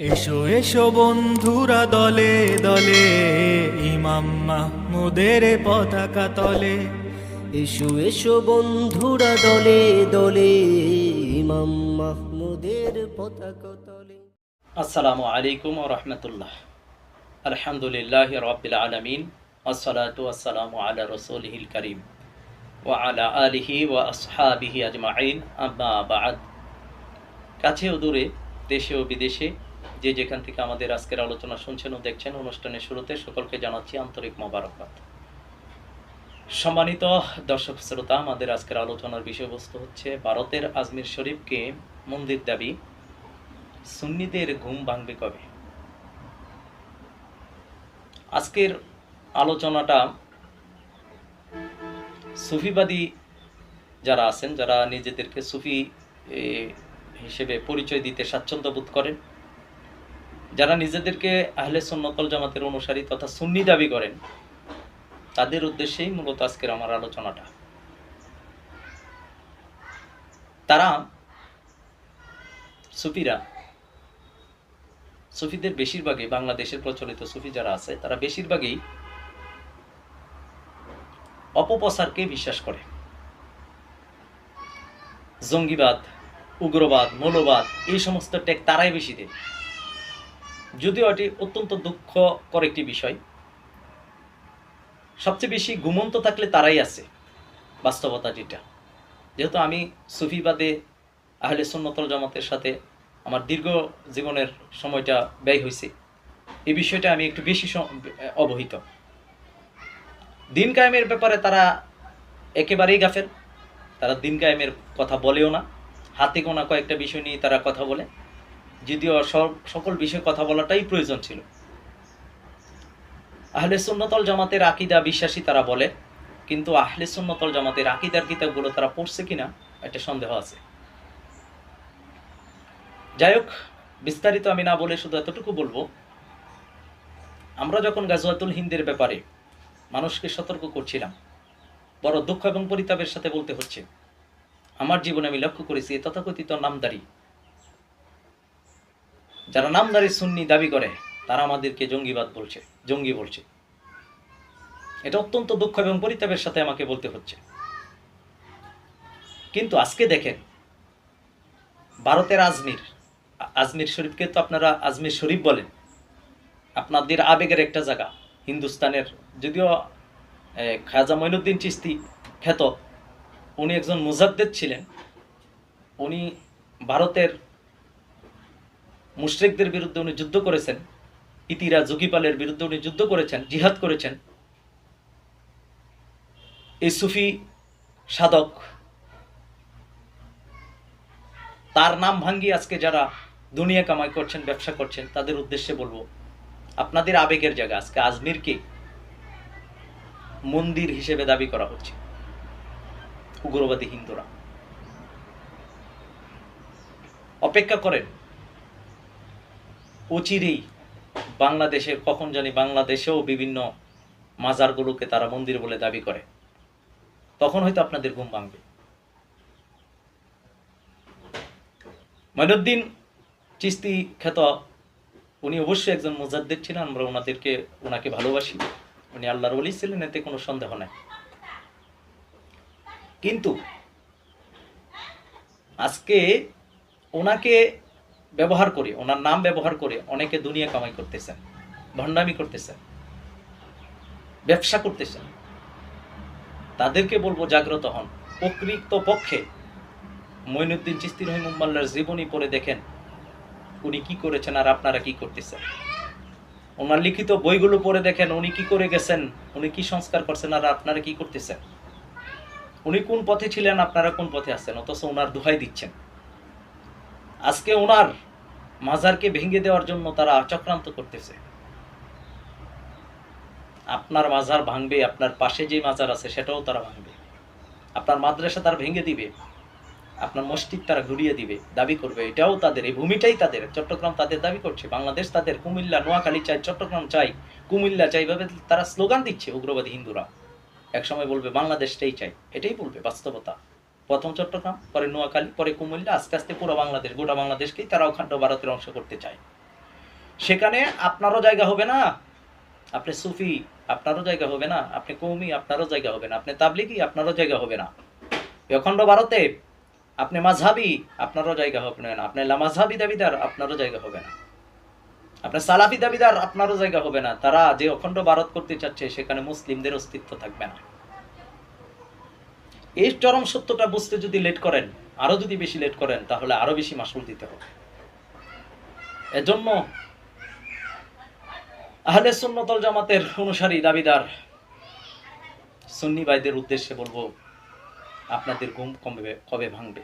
এসো এসো বন্ধুরা দলে দলে ইমাম মাহমুদের পতাকা তলে। এসো এসো বন্ধুরা দলে দলে ইমাম মাহমুদের পতাকা তলে। আসসালামু আলাইকুম রহমতুল্লাহ। আলহামদুলিল্লাহ রবিল আলমিন আসসালাতু আসসালামু আলা রসুলহিল করিম ও আলা আলিহি ও আসহাবিহি আজমাইন আম্মা বাদ। কাছে ও দূরে দেশে ও বিদেশে যে যেখান থেকে আমাদের আজকের আলোচনা শুনছেন ও দেখছেন, অনুষ্ঠানের শুরুতে সকলকে জানাচ্ছি আন্তরিক মোবারকবাদ। সম্মানিত দর্শক শ্রোতা, আমাদের আজকের আলোচনার বিষয়বস্তু হচ্ছে ভারতের আজমির শরীফকে মন্দির দাবি, সুন্নিদের ঘুম ভাঙবে কবে? আজকের আলোচনাটা সুফিবাদী যারা আছেন, যারা নিজেদেরকে সুফি হিসেবে পরিচয় দিতে স্বাচ্ছন্দ্য বোধ করেন যারা নিজেদেরকে আহলে সুন্নতল জামাতের অনুসারী তথা সুন্নি দাবি করেন, তাদের উদ্দেশ্যেই মূলত আজকের আমার আলোচনাটা। তারা সুফিরা, সুফিদের বেশিরভাগই বাংলাদেশের প্রচলিত সুফি যারা আছে, তারা বেশিরভাগই অপপ্রচারকে বিশ্বাস করে। জঙ্গিবাদ, উগ্রবাদ, মৌলবাদ, এই সমস্ত ট্যাগ তারাই বেশি দেয়। যদিও এটি অত্যন্ত দুঃখকর একটি বিষয়। সবচেয়ে বেশি ঘুমন্ত থাকলে তারাই আছে, বাস্তবতা যেটা। যেহেতু আমি সুফিবাদে আহলে সুন্নতল জামাতের সাথে আমার দীর্ঘ জীবনের সময়টা ব্যয় হয়েছে, এই বিষয়টা আমি একটু বেশি অবহিত। দিন কায়েমের ব্যাপারে তারা একেবারেই গাফেল। তারা দিন কায়েমের কথা বলেও না। হাতে গোনা কয়েকটা বিষয় নিয়ে তারা কথা বলে। যদিও সকল বিষয়ে কথা বলাটাই প্রয়োজন ছিল। আহলে সুন্নতল জামাতের আকিদা বিশ্বাসী তারা বলে, কিন্তু আহলে সুন্নতল জামাতের আকিদার কিতাবগুলো তারা পড়ছে কিনা একটা সন্দেহ আছে। যাই হোক বিস্তারিত আমি না বলে শুধু এতটুকু বলব, আমরা যখন গাজওয়াতুল হিন্দের ব্যাপারে মানুষকে সতর্ক করছিলাম, বড় দুঃখ এবং পরিতাপের সাথে বলতে হচ্ছে, আমার জীবনে আমি লক্ষ্য করেছি তথাকথিত নামদারি যারা নামদারি সুন্নি দাবি করে, তারা আমাদেরকে জঙ্গিবাদ বলছে, জঙ্গি বলছে। এটা অত্যন্ত দুঃখ এবং পরিতাপের সাথে আমাকে বলতে হচ্ছে। কিন্তু আজকে দেখেন, ভারতের আজমির আজমির শরীফকে তো আপনারা আজমির শরীফ বলেন। আপনাদের আবেগের একটা জায়গা, হিন্দুস্তানের, যদিও খাজা মঈনুদ্দিন চিস্তি খ্যাত, উনি একজন মুজাদ্দেদ ছিলেন। উনি ভারতের মুশরিকদের বিরুদ্ধে উনি যুদ্ধ করেছেন, ইতিরা জুগিপালের বিরুদ্ধে উনি যুদ্ধ করেছেন, জিহাদ করেছেন। এই সুফি সাধক, তার নাম ভাঙ্গি আজকে যারা দুনিয়া কামাই করছেন, ব্যবসা করছেন, তাদের উদ্দেশ্যে বলব, আপনাদের আবেগের জায়গা আজকে আজমিরকে মন্দির হিসেবে দাবি করা হচ্ছে, উগ্রবাদী হিন্দুরা। অপেক্ষা করেন অচিরেই বাংলাদেশে, কখন জানি বাংলাদেশেও বিভিন্ন মাজারগুলোকে তারা মন্দির বলে দাবি করে। তখন হয়তো আপনাদের ঘুম ভাঙবে। মঈনুদ্দিন চিস্তি খ্যাত, উনি অবশ্যই একজন মুজাদ্দিদ ছিলেন, আমরা ওনাদেরকে, ওনাকে ভালোবাসি। উনি আল্লাহর ওলি ছিলেন, এতে কোনো সন্দেহ নাই। কিন্তু আজকে ওনাকে ব্যবহার করে, ওনার নাম ব্যবহার করে অনেকে দুনিয়া কামাই করতেছেন, ভণ্ডামি করতেছেন, ব্যবসা করতেছেন। তাদেরকে বলব জাগ্রত হন। প্রকৃত পক্ষে মঈনুদ্দিন চিস্তি রহিমুল্লাহর জীবনী পড়ে দেখেন উনি কি করেছেন আর আপনারা কি করতেছেন। ওনার লিখিত বইগুলো পড়ে দেখেন উনি কি করে গেছেন, উনি কি সংস্কার করছেন আর আপনারা কি করতেছেন। উনি কোন পথে ছিলেন, আপনারা কোন পথে আছেন, অথচ ওনার দোহাই দিচ্ছেন। আজকে ওনার মাজারকে ভেঙে দেওয়ার জন্য তারা চক্রান্ত করতেছে। আপনার মাজার ভাঙবে, আপনার পাশে যে মাজার আছে সেটাও তারা ভাঙবে। আপনার মাদ্রাসা তারা ভেঙে দিবে, আপনার মসজিদ তারা ঘুরিয়ে দিবে, দাবি করবে। এটাও তাদের, এই ভূমিটাই তাদের। চট্টগ্রাম তাদের দাবি করছে, বাংলাদেশ তাদের, কুমিল্লা, নোয়াখালী চাই, চট্টগ্রাম চাই, কুমিল্লা চাই ভাবে তারা স্লোগান দিচ্ছে উগ্রবাদী হিন্দুরা। একসময় বলবে, বাংলাদেশটাই চাই। এটাই বলবে বাস্তবতা। প্রথম চট্টগ্রাম, পরে নোয়াখালী, পরে কুমিল্লা, আস্তে আস্তে পুরো বাংলাদেশ, গোটা বাংলাদেশকেই তারা অখণ্ড ভারতের অংশ করতে চায়। সেখানে আপনারও জায়গা হবে না। আপনি সুফি, আপনারও জায়গা হবে না। আপনি কৌমি, আপনারও জায়গা হবে না। আপনি তাবলিগি, আপনারও জায়গা হবে না। অখণ্ড ভারতে আপনি মাঝহাবি, আপনারও জায়গা হবে না। আপনি লামাঝহাবি দাবিদার, আপনারও জায়গা হবে না। আপনার সালাফি দাবিদার, আপনারও জায়গা হবে না। তারা যে অখণ্ড ভারত করতে চাচ্ছে, সেখানে মুসলিমদের অস্তিত্ব থাকবে না। এই চরম সত্যটা বুঝতে যদি লেট করেন, আরও যদি বেশি লেট করেন, তাহলে আরও বেশি মাসুল দিতে হবে। এজন্য আহলে সুন্নতল জামাতের অনুসারী, দাবিদার, সুন্নি ভাইদের উদ্দেশ্যে বলব, আপনাদের ঘুম কমবে, কবে ভাঙবে?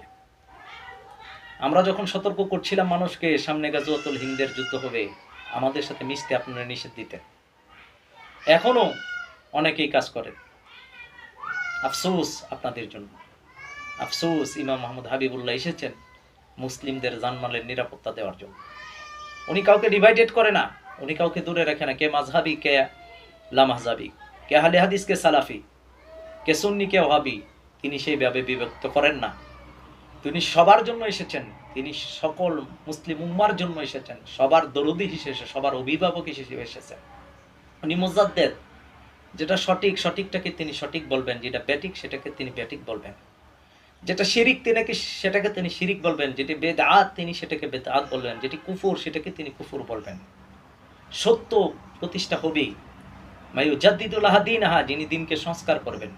আমরা যখন সতর্ক করছিলাম মানুষকে, সামনে গাজুয়াতুল হিন্দের যুদ্ধ হবে, আমাদের সাথে মিশতে আপনারা নিষেধ দিতেন। এখনও অনেকেই কাজ করেন। আফসোস আপনাদের জন্য। আফসোস ইমাম মোহাম্মদ হাবিবুল্লাহ এসেছেন মুসলিমদের জানমালের নিরাপত্তা দেওয়ার জন্য। উনি কাউকে ডিভাইডেড করে না, উনি কাউকে দূরে রাখে না, কে মাঝহাবি কে লামাহজাবি কে আহলে হাদিস, কে সালাফি, কে সুন্নি, কে ওহাবি তিনি সেইভাবে বিভক্ত করেন না। তিনি সবার জন্য এসেছেন, তিনি সকল মুসলিম উম্মার জন্য এসেছেন, সবার দরদি হিসেবে, সবার অভিভাবক হিসেবে এসেছেন। উনি মুজাদ্দেদ যেটা সঠিক, সঠিকটাকে তিনি সঠিক বলবেন, যেটা ব্যাটিক সেটাকে তিনি ব্যাটিক বলবেন। যেটা শিরিক তিনাকে সেটাকে তিনি শিরিক বলবেন, যেটি বেদাত তিনি সেটাকে বেদাত বলবেন, যেটি কুফুর সেটাকে তিনি কুফুর বলবেন। সত্য প্রতিষ্ঠা হবেই। মায়ু জাদ্দিদুল্লাহ দিন আহা যিনি দিনকে সংস্কার করবেন।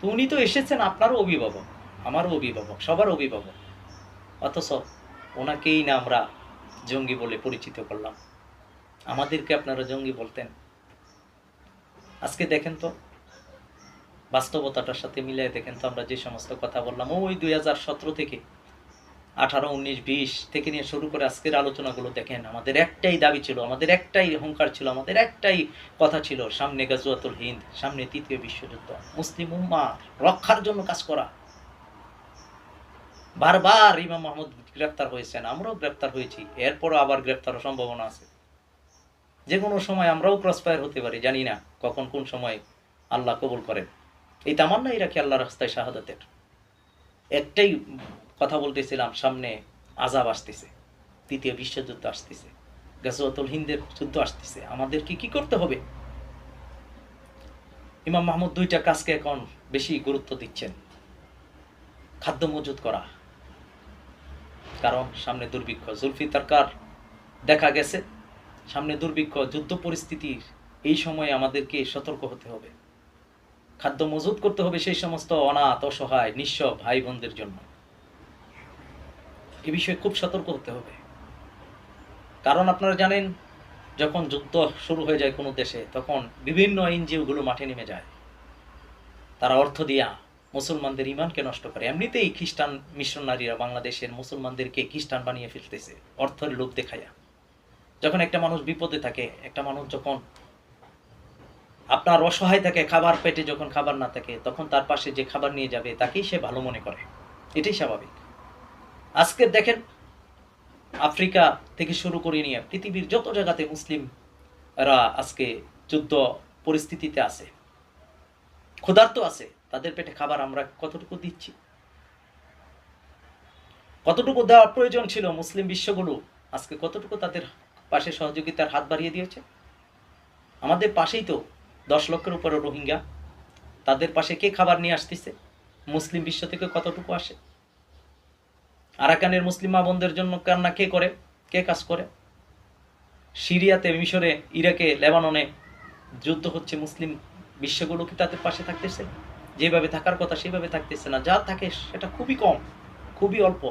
তো উনি তো এসেছেন আপনারও অভিভাবক, আমারও অভিভাবক, সবার অভিভাবক। অথচ ওনাকেই না আমরা জঙ্গি বলে পরিচিত করলাম। আমাদেরকে আপনারা জঙ্গি বলতেন। আজকে দেখেন তো, বাস্তবতাটার সাথে মিলিয়ে দেখেন তো আমরা যে সমস্ত কথা বললাম। ওই দুই হাজার সতেরো থেকে আঠারো, উনিশ, বিশ থেকে নিয়ে শুরু করে আজকের আলোচনাগুলো দেখেন, আমাদের একটাই দাবি ছিল, আমাদের একটাই অহংকার ছিল, আমাদের একটাই কথা ছিল, সামনে গাজুয়াতুল হিন্দ, সামনে তৃতীয় বিশ্বযুদ্ধ, মুসলিম উম্মা রক্ষার জন্য কাজ করা। বারবার ইমাম মাহমুদ গ্রেপ্তার হয়েছেন, আমরাও গ্রেপ্তার হয়েছি, এরপরও আবার গ্রেপ্তার সম্ভাবনা আছে। যে কোনো সময় আমরাও ক্রসফায়ার হতে পারি, জানি না কখন কোন সময় আল্লাহ কবুল করেন। এই তামান্নাই রাখি আল্লাহ রাস্তায় শাহাদাতের। একটাই কথা বলতেছিলাম, সামনে আজাব আসতেছে, তৃতীয় বিশ্বযুদ্ধ আসতেছে, গাজওয়াতুল হিন্দের যুদ্ধ আসতেছে আমাদের কি করতে হবে? ইমাম মাহমুদ দুইটা কাজকে এখন বেশি গুরুত্ব দিচ্ছেন। খাদ্য মজুত করা। কারণ সামনে দুর্ভিক্ষ জুলফিতারকার দেখা গেছে। সামনে দুর্ভিক্ষ, যুদ্ধ পরিস্থিতির এই সময়ে আমাদেরকে সতর্ক হতে হবে। খাদ্য মজুত করতে হবে সেই সমস্ত অনাথ, অসহায়, নিঃস্ব ভাই বোনদের জন্য। এ বিষয়ে খুব সতর্ক হতে হবে। কারণ আপনারা জানেন, যখন যুদ্ধ শুরু হয়ে যায় কোনো দেশে, তখন বিভিন্ন এনজিওগুলো মাঠে নেমে যায়। তারা অর্থ দিয়া মুসলমানদের ইমানকে নষ্ট করে। এমনিতেই খ্রিস্টান মিশনারিরা বাংলাদেশের মুসলমানদেরকে খ্রিস্টান বানিয়ে ফেলতেছে, অর্থের লোভ দেখায়া যখন একটা মানুষ বিপদে থাকে, একটা মানুষ যখন আপনার অসহায় থাকে, খাবার পেটে যখন খাবার না থাকে, তখন তার পাশে যে খাবার নিয়ে যাবে, তাকেই সে ভালো মনে করে। এটাই স্বাভাবিক। আজকে দেখেন, আফ্রিকা থেকে শুরু করে নিয়ে পৃথিবীর যত জায়গাতে মুসলিমরা আজকে যুদ্ধ পরিস্থিতিতে আছে, ক্ষুধার্ত আছে, তাদের পেটে খাবার আমরা কতটুকু দিচ্ছি? কতটুকু দেওয়ার প্রয়োজন ছিল মুসলিম বিশ্বগুলো? আজকে কতটুকু তাদের পাশে সহযোগিতার হাত বাড়িয়ে দিয়েছে। আমাদের পাশেই তো দশ লক্ষের উপরে রোহিঙ্গা। তাদের পাশে কে খাবার নিয়ে আসতেছে? মুসলিম বিশ্ব থেকে কতটুকু আসে? আরাকানের মুসলিম বোনদের জন্য কান্না কে করে? কে কাজ করে? সিরিয়াতে, মিশরে, ইরাকে, লেবাননে যুদ্ধ হচ্ছে মুসলিম বিশ্বগুলো কি তাদের পাশে থাকতেছে? যেভাবে থাকার কথা সেভাবে থাকতেছে না। যা থাকে সেটা খুবই কম, খুবই অল্প।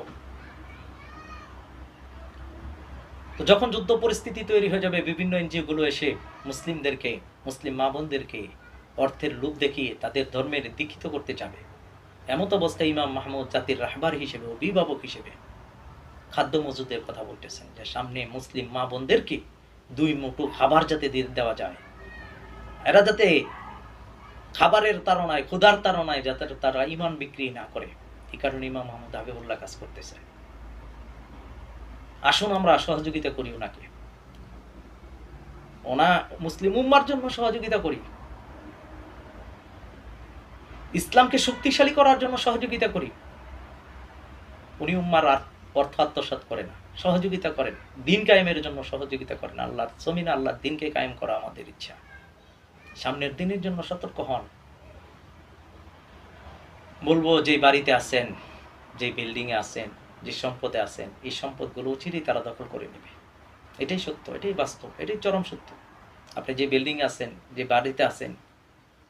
তো যখন যুদ্ধ পরিস্থিতি তৈরি হয়ে যাবে, বিভিন্ন এনজিও গুলো এসে মুসলিমদেরকে, মুসলিম মা বোনদেরকে অর্থের লোভ দেখিয়ে তাদের ধর্মের দীক্ষিত করতে যাবে এমত অবস্থায় ইমাম মাহমুদ জাতির রাহবার হিসেবে, অভিভাবক হিসেবে খাদ্য মজুদের কথা বলতেছেন যে, সামনে মুসলিম মা বোনদেরকে দুই মুঠো খাবার যাতে দেওয়া যায়। এরা যাতে খাবারের তাড়নায়, ক্ষুধার তাড়নায় যাতে তারা ইমান বিক্রি না করে। এই কারণে ইমাম মাহমুদ হাবিবুল্লাহ কাজ করতেছে। আসুন আমরা সহযোগিতা করি ওনাকে। ওনা মুসলিম উম্মার জন্য সহযোগিতা করি। ইসলামকে শক্তিশালী করার জন্য সহযোগিতা করি। উনি উম্মার অর্থ আত্মসাৎ করে না, সহযোগিতা করেন। দিন কায়েমের জন্য সহযোগিতা করেন। আল্লাহ জমিন আল্লাহ দিনকে কায়েম করা আমাদের ইচ্ছা। সামনের দিনের জন্য সতর্ক হন। বলব, যে বাড়িতে আছেন, যে বিল্ডিংয়ে আছেন যে সম্পদে আছেন, এই সম্পদগুলো উচিতই তারা দখল করে নেবে। এটাই সত্য, এটাই বাস্তব, এটাই চরম সত্য। আপনি যে বিল্ডিং আছেন, যে বাড়িতে আছেন,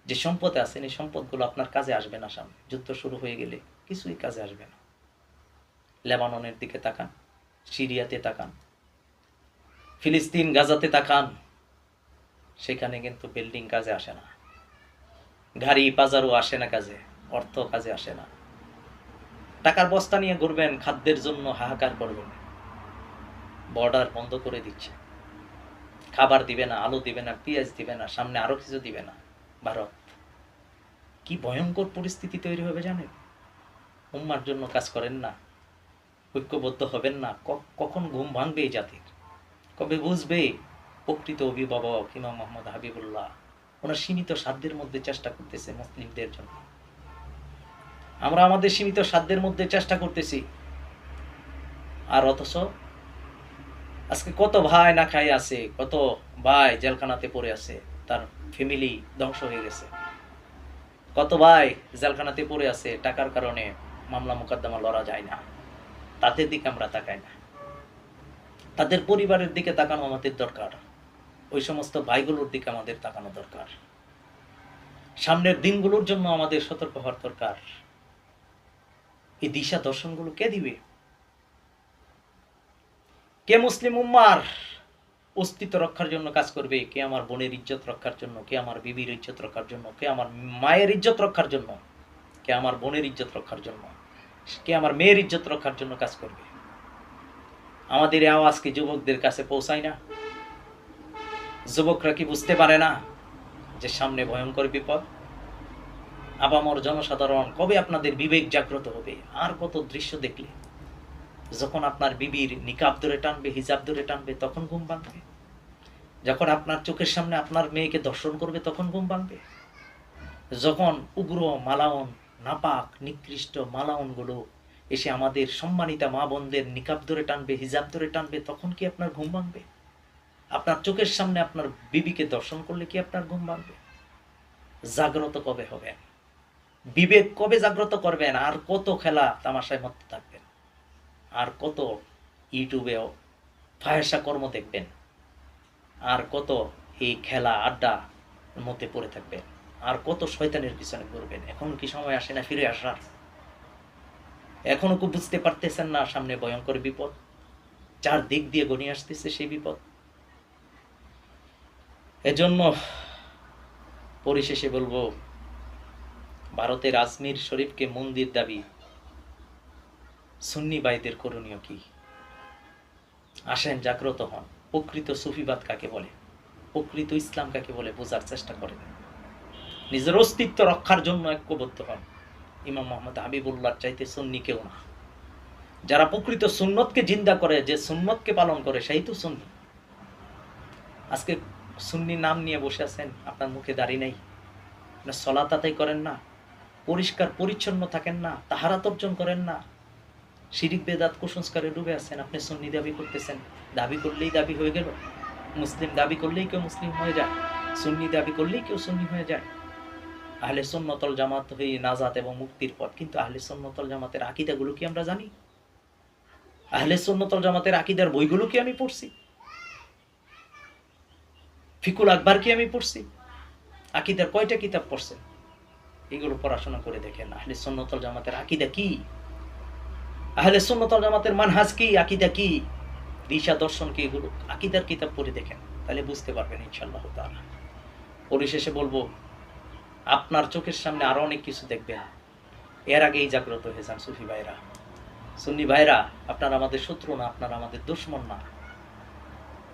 যে সম্পদে আছেন, এই সম্পদগুলো আপনার কাজে আসবে না সামনে। যুদ্ধ শুরু হয়ে গেলে কিছুই কাজে আসবে না। লেবাননের দিকে তাকান, সিরিয়াতে তাকান, ফিলিস্তিন গাজাতে তাকান, সেখানে কিন্তু বিল্ডিং কাজে আসে না। গাড়ি, বাজারও আসে না কাজে, অর্থ কাজে আসে না। টাকার বস্তা নিয়ে ঘুরবেন, খাদ্যের জন্য হাহাকার করবেন। বর্ডার বন্ধ করে দিচ্ছে। খাবার দিবে না, আলু দিবে না, পেঁয়াজ দিবে না, সামনে আরও কিছু দিবে না। ভারত, কি ভয়ঙ্কর পরিস্থিতি তৈরি হবে জানেন? উম্মার জন্য কাজ করেন না। ঐক্যবদ্ধ হবেন না। কখন ঘুম ভাঙবে এই জাতির? কবে বুঝবে? প্রকৃত অভিভাবক ইমাম মোহাম্মদ হাবিবুল্লাহ। ওনার সীমিত সাধ্যের মধ্যে চেষ্টা করতেছে মুসলিমদের জন্য। আমরা আমাদের সীমিত সাধ্যের মধ্যে চেষ্টা করতেছি। আর অথচ আজকে কত ভাই না খাই আছে, কত ভাই জেলখানাতে পড়ে আছে, তার ফ্যামিলি ধ্বংস হয়ে গেছে। কত ভাই জেলখানাতে পড়ে আছে, টাকার কারণে মামলা মোকদ্দমা লড়া যায় না। তাদের দিকে আমরা তাকাই না। তাদের পরিবারের দিকে তাকানো আমাদের দরকার। ওই সমস্ত ভাইগুলোর দিকে আমাদের তাকানো দরকার। সামনের দিনগুলোর জন্য আমাদের সতর্ক হওয়ার দরকার। এই দিশা দর্শনগুলো কে দিবে? কে মুসলিম উম্মার অস্তিত্ব রক্ষার জন্য কাজ করবে? কে আমার বোনের ইজ্জত রক্ষার জন্য? কে আমার বিবির ইজ্জত রক্ষার জন্য? কে আমার মায়ের ইজ্জত রক্ষার জন্য? কে আমার বোনের ইজ্জত রক্ষার জন্য? কে আমার মেয়ের ইজ্জত রক্ষার জন্য কাজ করবে? আমাদের আওয়াজ কি যুবকদের কাছে পৌঁছায় না। যুবকরা কি বুঝতে পারে না যে সামনে ভয়ঙ্কর বিপদ? আবামর জনসাধারণ কবে আপনাদের বিবেক জাগ্রত হবে? আর কত দৃশ্য দেখলে? যখন আপনার বিবির নিকাব ধরে টানবে, হিজাব ধরে টানবে, তখন ঘুম ভাঙবে। যখন আপনার চোখের সামনে আপনার মেয়েকে দর্শন করবে, তখন ঘুম ভাঙবে। যখন উগ্র মালায়ন নাপাক, নিকৃষ্ট মালায়নগুলো এসে আমাদের সম্মানিতা মা বোনদের নিকাব ধরে টানবে, হিজাব ধরে টানবে, তখন কি আপনার ঘুম ভাঙবে? আপনার চোখের সামনে আপনার বিবিকে দর্শন করলে কি আপনার ঘুম ভাঙবে? জাগ্রত কবে হবেন? বিবেক কবে জাগ্রত করবেন? আর কত খেলা তামাশায় মত থাকবেন? আর কত ইউটিউবেও ফায়সা কর্ম দেখবেন? আর কত এই খেলা আড্ডা মধ্যে পড়ে থাকবেন? আর কত শয়তানের পিছনে ঘুরবেন? এখন কি সময় আসে না ফিরে আসার? এখনও খুব বুঝতে পারতেছেন না সামনে ভয়ঙ্কর বিপদ? চার দিক দিয়ে গনিয়ে আসতেছে সেই বিপদ? এজন্য পরিশেষে বলব ভারতের আজমির শরীফকে মন্দির দাবি। সুন্নি ভাইদের করণীয় কি? আসেন জাগ্রত হন। প্রকৃত সুফিবাদ কাকে বলে? প্রকৃত ইসলাম কাকে বলে? বোঝার চেষ্টা করেন। নিজের অস্তিত্ব রক্ষার জন্য ঐক্যবদ্ধ হন। ইমাম মোহাম্মদ হাবিবুল্লাহ চাইতে সুন্নি কেউ না। যারা প্রকৃত সুন্নতকে জিন্দা করে, যে সুন্নতকে পালন করে, সেই তো সুন্নি। আজকে সুন্নি নাম নিয়ে বসে আছেন, আপনার মুখে দাঁড়িয়ে নেই। সলাতাতাই করেন না? পরিষ্কার পরিচ্ছন্ন থাকেন না, তাহারাত অর্জন করেন না। শিরিক বেদাত কুসংস্কারে ডুবে আছেন, আপনি সুন্নি দাবি করতেছেন। দাবি করলেই দাবি হয়ে গেল। মুসলিম দাবি করলেই কেউ মুসলিম হয়ে যায়। সুন্নি দাবি করলেই কেউ সুন্নি হয়ে যায়। আহলে সুন্নতল জামাত হয়ে নাজাত এবং মুক্তির পথ। কিন্তু আহলে সুন্নতল জামাতের আকিদাগুলো কি আমরা জানি? আহলে সুন্নতল জামাতের আকিদার বইগুলো কি আমি পড়ছি? ফিকুল আকবর কি আমি পড়ছি? আকিদার কয়টা কিতাব পড়ছেন? এগুলো পড়াশোনা করে দেখেন। আহলে সুন্নতল জামাতের আকিদা কি? আহলে সুন্নতল জামাতের মানহাজ কি? আকিদা কি? দিশা দর্শন কি? এগুলো আকিদার কিতাব পড়ে দেখেন, তাহলে বুঝতে পারবেন ইনশাল্লাহ তাআলা। পরিশেষে বলব, আপনার চোখের সামনে আরও অনেক কিছু দেখবেন। এর আগেই জাগ্রত হয়ে যান সুফি ভাইরা। সুন্নি ভাইরা, আপনারা আমাদের শত্রু না, আপনারা আমাদের দুশ্মন না।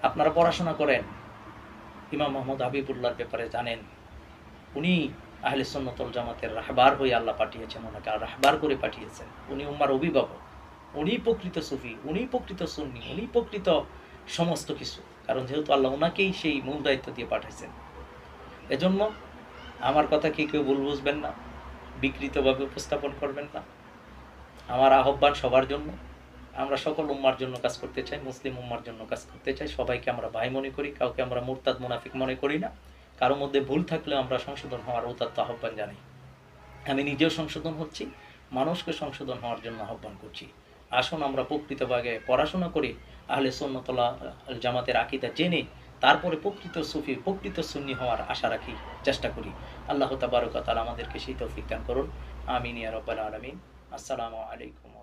আপনারা পড়াশোনা করেন। ইমাম মোহাম্মদ হাবিবুল্লাহর ব্যাপারে জানেন, উনি আহলে সন্ন্যতল জামাতের রাহবার হয়ে আল্লাহ পাঠিয়েছেন, ওনাকে আর রাহবার করে পাঠিয়েছেন। উনি উম্মার অভিভাবক, উনি প্রকৃত সুফি, উনি প্রকৃত সুন্নি, উনি প্রকৃত সমস্ত কিছু। কারণ যেহেতু আল্লাহ ওনাকেই সেই মূল দায়িত্ব দিয়ে পাঠাইছেন। এজন্য আমার কথা কি কেউ ভুল বুঝবেন না? বিকৃতভাবে উপস্থাপন করবেন না। আমার আহ্বান সবার জন্য। আমরা সকল উম্মার জন্য কাজ করতে চাই, মুসলিম উম্মার জন্য কাজ করতে চাই। সবাইকে আমরা ভাই মনে করি, কাউকে আমরা মুরতাদ, মুনাফিক মনে করি না। কারও মধ্যে ভুল থাকলে আমরা সংশোধন হওয়ার উদাত্ত আহ্বান জানাই। আমি নিজেও সংশোধন হচ্ছি, মানুষকে সংশোধন হওয়ার জন্য আহ্বান করছি। আসুন আমরা প্রকৃতভাবে পড়াশোনা করি, আহলে সন্ন্যতলা জামাতের আকিদা জেনে তারপরে প্রকৃত সুফি, প্রকৃত সুন্নি হওয়ার আশা রাখি, চেষ্টা করি। আল্লাহ তাবারকাত আমাদেরকে সেই তৌফিক দান করুন। আমিন ইয়া রব্বাল আলামিন। আসসালামু আলাইকুম